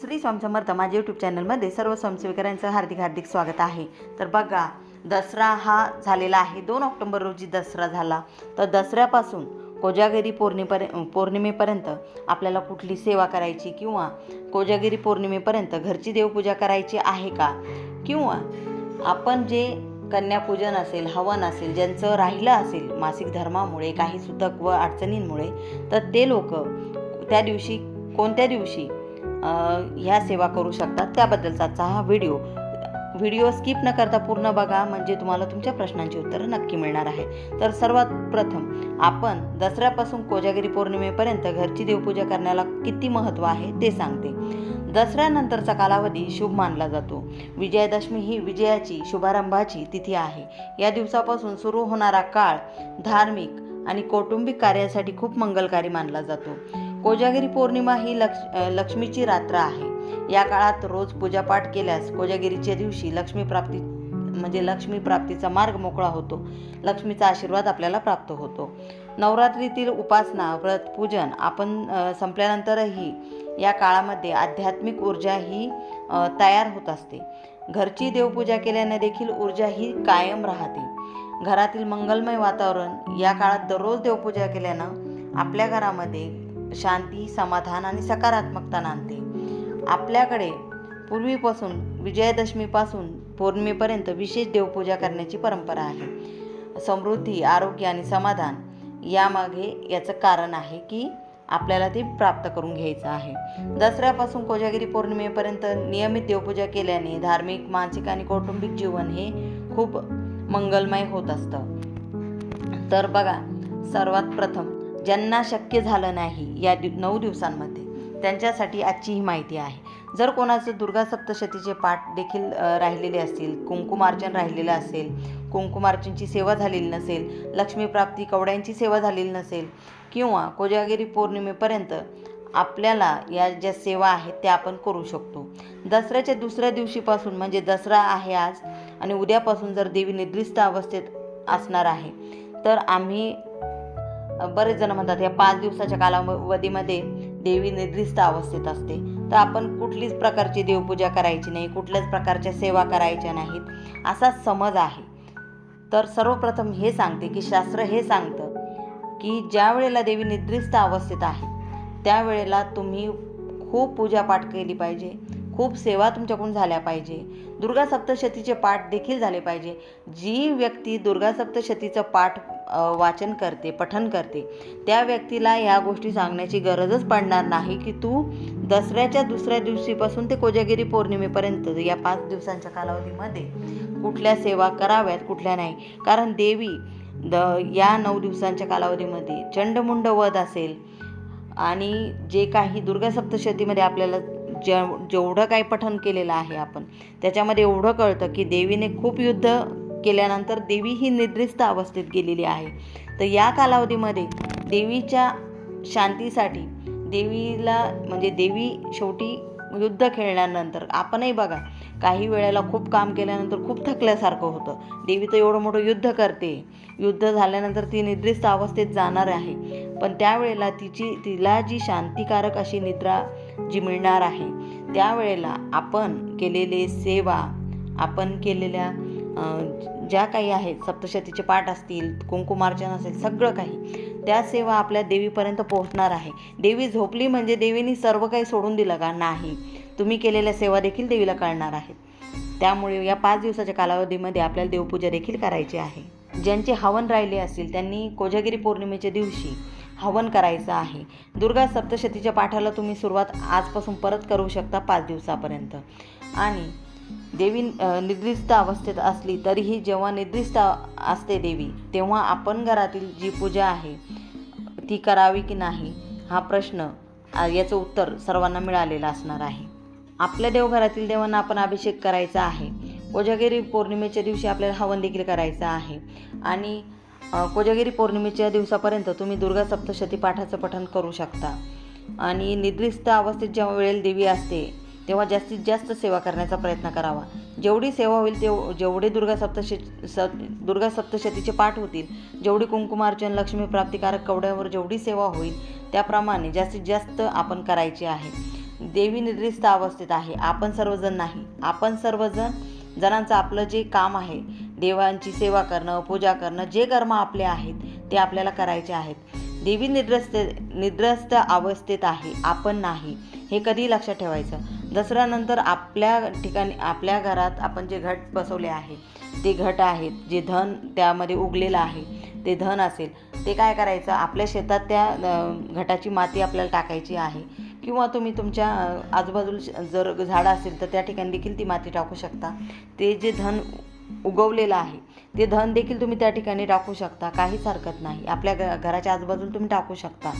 श्री स्वामी समर्थ माझ्या यूट्यूब चॅनलमध्ये सर्व स्वयंसेविकांचं हार्दिक हार्दिक स्वागत आहे. तर बघा दसरा हा झालेला आहे. दोन ऑक्टोबर रोजी दसरा झाला. तर दसऱ्यापासून कोजागिरी पौर्णिमेपर्य पौर्णिमेपर्यंत आपल्याला कुठली सेवा करायची किंवा कोजागिरी पौर्णिमेपर्यंत घरची देवपूजा करायची आहे का? किंवा आपण जे कन्यापूजन असेल हवन असेल ज्यांचं राहिलं असेल मासिक धर्मामुळे काही सुतक व अडचणींमुळे तर ते लोक त्या दिवशी कोणत्या दिवशी ह्या सेवा करू शकतात. त्याबद्दलचा आजचा हा व्हिडिओ. व्हिडिओ स्किप न करता पूर्ण बघा. म्हणजे तुम्हाला तुमच्या प्रश्नांची उत्तरं नक्की मिळणार आहे तर सर्वात प्रथम आपण दसऱ्यापासून कोजागिरी पौर्णिमेपर्यंत घरची देवपूजा करण्याला किती महत्त्व आहे ते सांगते. दसऱ्यानंतरचा कालावधी शुभ मानला जातो. विजयादशमी ही विजयाची शुभारंभाची तिथी आहे. या दिवसापासून सुरू होणारा काळ धार्मिक आणि कौटुंबिक कार्यासाठी खूप मंगलकारी मानला जातो. कोजागिरी पौर्णिमा ही लक्ष लक्ष्मीची रात्र आहे. या काळात रोज पूजापाठ केल्यास कोजागिरीच्या दिवशी लक्ष्मी प्राप्ती म्हणजे लक्ष्मी प्राप्तीचा मार्ग मोकळा होतो. लक्ष्मीचा आशीर्वाद आपल्याला प्राप्त होतो. नवरात्रीतील उपासना व्रत पूजन आपण संपल्यानंतरही या काळामध्ये आध्यात्मिक ऊर्जा ही तयार होत असते. घरची देवपूजा केल्याने देखील ऊर्जा ही कायम राहते. घरातील मंगलमय वातावरण या काळात दररोज देवपूजा केल्यानं आपल्या घरामध्ये शांती समाधान आणि सकारात्मकता आणते आपल्याकडे पूर्वीपासून विजयादशमीपासून पौर्णिमेपर्यंत विशेष देवपूजा करण्याची परंपरा आहे. समृद्धी आरोग्य आणि समाधान यामागे याचं कारण आहे की आपल्याला ते प्राप्त करून घ्यायचं आहे. दसऱ्यापासून कोजागिरी पौर्णिमेपर्यंत नियमित देवपूजा केल्याने धार्मिक मानसिक आणि कौटुंबिक जीवन हे खूप मंगलमय होत असतं. तर बघा सर्वात प्रथम ज्यांना शक्य झालं नाही या दिव नऊ दिवसांमध्ये त्यांच्यासाठी आजची ही माहिती आहे. जर कोणाचं दुर्गा सप्तशतीचे पाठ देखील राहिलेले असतील कुंकुमार्चन राहिलेलं असेल कुंकुमार्चनची सेवा झालेली नसेल लक्ष्मीप्राप्ती कवड्यांची सेवा झालेली नसेल किंवा कोजागिरी पौर्णिमेपर्यंत आपल्याला या ज्या सेवा आहेत त्या आपण करू शकतो. दसऱ्याच्या दुसऱ्या दिवशीपासून म्हणजे दसरा आहे आज आणि उद्यापासून जर देवी निद्रिस्त अवस्थेत असणार आहे तर आम्ही बरेच जण म्हणतात या पाच दिवसाच्या कालावधीमध्ये देवी निर्दिष्ट अवस्थेत असते. तर आपण कुठलीच प्रकारची देवपूजा करायची नाही कुठल्याच प्रकारच्या सेवा करायच्या नाहीत असा समज आहे. तर सर्वप्रथम हे सांगते की शास्त्र हे सांगतं की ज्या वेळेला देवी निद्रिस्त अवस्थेत आहे त्यावेळेला तुम्ही खूप पूजापाठ केली पाहिजे खूप सेवा तुमच्याकडून झाल्या पाहिजे. दुर्गा सप्तशतीचे पाठ देखील झाले पाहिजे. जी व्यक्ती दुर्गा सप्तशतीचं पाठ वाचन करते पठन करते. त्या व्यक्तीला या गोष्टी सांगण्याची गरजच पडणार नाही की तू दसऱ्याच्या दुसऱ्या दिवशीपासून ते कोजागिरी पौर्णिमेपर्यंत या पाच दिवसांच्या कालावधीमध्ये कुठल्या सेवा कराव्यात कुठल्या नाही. कारण देवी द या नऊ दिवसांच्या कालावधीमध्ये चंडमुंड वध असेल आणि जे काही दुर्गा सप्तशतीमध्ये आपल्याला जे जेवढं काही पठण केलेलं आहे आपण त्याच्यामध्ये एवढं कळतं की देवीने खूप युद्ध केल्यानंतर देवी ही निद्रिस्त अवस्थेत गेलेली आहे. तर या कालावधीमध्ये देवीच्या शांतीसाठी देवीला म्हणजे देवी शेवटी युद्ध खेळल्यानंतर आपणही बघा काही वेळेला खूप काम केल्यानंतर खूप थकल्यासारखं होतं. देवी तर एवढं मोठं युद्ध करते. युद्ध झाल्यानंतर ती निद्रिस्त अवस्थेत जाणार आहे. पण त्यावेळेला तिची तिला जी शांतिकारक अशी निद्रा जी मिळणार आहे त्यावेळेला आपण केलेले सेवा आपण केलेल्या ज्या काही आहेत सप्तशतीचे पाठ असतील कुंकुमार्चन असेल सगळं काही त्या सेवा आपल्या देवीपर्यंत पोहोचणार आहे. देवी झोपली म्हणजे देवीने सर्व काही सोडून दिलं का? नाही. तुम्ही केलेल्या सेवा देखील देवीला कळणार आहेत. त्यामुळे या पाच दिवसाच्या कालावधीमध्ये आपल्याला देवपूजा देखील करायची आहे. ज्यांचे हवन राहिले असतील त्यांनी कोजागिरी पौर्णिमेच्या दिवशी हवन करायचं आहे. दुर्गा सप्तशतीच्या पाठाला तुम्ही सुरुवात आजपासून परत करू शकता पाच दिवसापर्यंत. आणि देवी निद्रिस्त अवस्थेत असली तरीही जेव्हा निद्रिस्त असते देवी तेव्हा आपण घरातील जी पूजा आहे ती करावी की नाही हा प्रश्न याचं उत्तर सर्वांना मिळालेलं असणार आहे. आपल्या देवघरातील देवांना आपण अभिषेक करायचा आहे. कोजागिरी पौर्णिमेच्या दिवशी आपल्याला हवन देखील करायचं आहे. आणि कोजागिरी पौर्णिमेच्या दिवसापर्यंत तुम्ही दुर्गा सप्तशती पाठाचं पठण करू शकता. आणि निद्रिस्त अवस्थेत जेव्हा वेळेला देवी असते तेव्हा जास्तीत जास्त सेवा करण्याचा प्रयत्न करावा. जेवढी सेवा होईल तेव जेवढे दुर्गा सप्तश स दुर्गा सप्तशतीचे पाठ होतील जेवढी कुंकुमार्चन लक्ष्मी प्राप्तिकारक कवड्यावर जेवढी सेवा होईल त्याप्रमाणे जास्तीत जास्त आपण करायची आहे. देवी निर्दिष्ट अवस्थेत आहे. आपण सर्वजण नाही. आपण सर्वजण जणांचं आपलं जे काम आहे देवांची सेवा करणं पूजा करणं जे कर्म आपले आहेत ते आपल्याला करायचे आहेत. देवी निद्रस्त निद्रस्त अवस्थेत आहे. आपण नाही. हे कधी लक्षात ठेवायचं. दसऱ्यानंतर आपल्या ठिकाणी आपल्या घरात आपण जे घट बसवले आहे ते घट आहेत जे धन त्यामध्ये उगलेलं आहे ते धन असेल ते काय करायचं? आपल्या शेतात त्या घटाची माती आपल्याला टाकायची आहे. किंवा तुम्ही तुमच्या आजूबाजूला जर झाडं असेल तर त्या ठिकाणी देखील ती माती टाकू शकता. ते जे धन उगवलेलं आहे ते धन देखील तुम्ही त्या ठिकाणी टाकू शकता. काहीच हरकत नाही. आपल्या घ घराच्या आजूबाजूला तुम्ही टाकू शकता.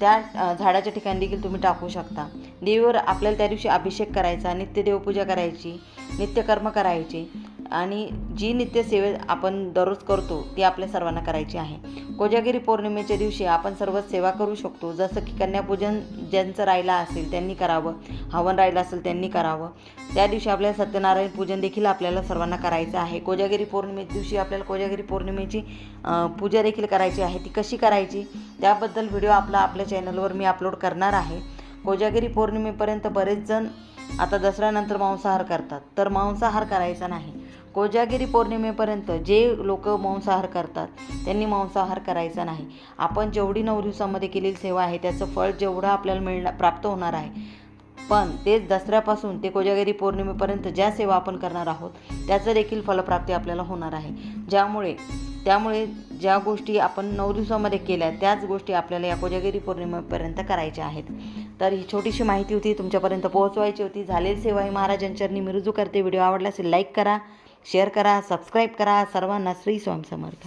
त्या झाडाच्या ठिकाणी देखील तुम्ही टाकू शकता. देवीवर आपल्याला त्या दिवशी अभिषेक करायचा नित्य देवपूजा करायची नित्यकर्म करायचे. आणि जी नित्यसेवे आपण दररोज करतो ती आपल्या सर्वांना करायची आहे. कोजागिरी पौर्णिमेच्या दिवशी आपण सर्व सेवा करू शकतो. जसं की कन्यापूजन ज्यांचं राहिलं असेल त्यांनी करावं. हवन राहिलं असेल त्यांनी करावं. त्या दिवशी आपल्याला सत्यनारायण पूजन देखील आपल्याला सर्वांना करायचं आहे. कोजागिरी पौर्णिमेच्या दिवशी आपल्याला कोजागिरी पौर्णिमेची पूजा देखील करायची आहे. ती कशी करायची? त्याबद्दल व्हिडिओ आपला आपल्या चॅनलवर मी अपलोड करणार आहे. कोजागिरी पौर्णिमेपर्यंत बरेच जण आता दसऱ्यानंतर मांसाहार करतात. तर मांसाहार करायचा नाही. कोजागिरी पौर्णिमेपर्यंत जे लोक मांसाहार करतात त्यांनी मांसाहार करायचा नाही. आपण जेवढी नऊ दिवसामध्ये केलेली सेवा आहे त्याचं फळ जेवढं आपल्याला मिळणार प्राप्त होणार आहे. पण ते दसऱ्यापासून ते कोजागिरी पौर्णिमेपर्यंत ज्या सेवा आपण करणार आहोत त्याचं देखील फलप्राप्ती आपल्याला होणार आहे. ज्यामुळे त्यामुळे ज्या गोष्टी आपण नऊ दिवसामध्ये केल्या त्याच गोष्टी आपल्याला या कोजागिरी पौर्णिमेपर्यंत करायच्या आहेत. तर ही छोटीशी माहिती होती तुमच्यापर्यंत पोहोचवायची होती. झालेली सेवा ही महाराजांच्या मी रुजू करते. व्हिडिओ आवडला असेल लाईक करा. शेअर करा सबस्क्राईब करा सर्वांना श्री स्वामी समर्थ.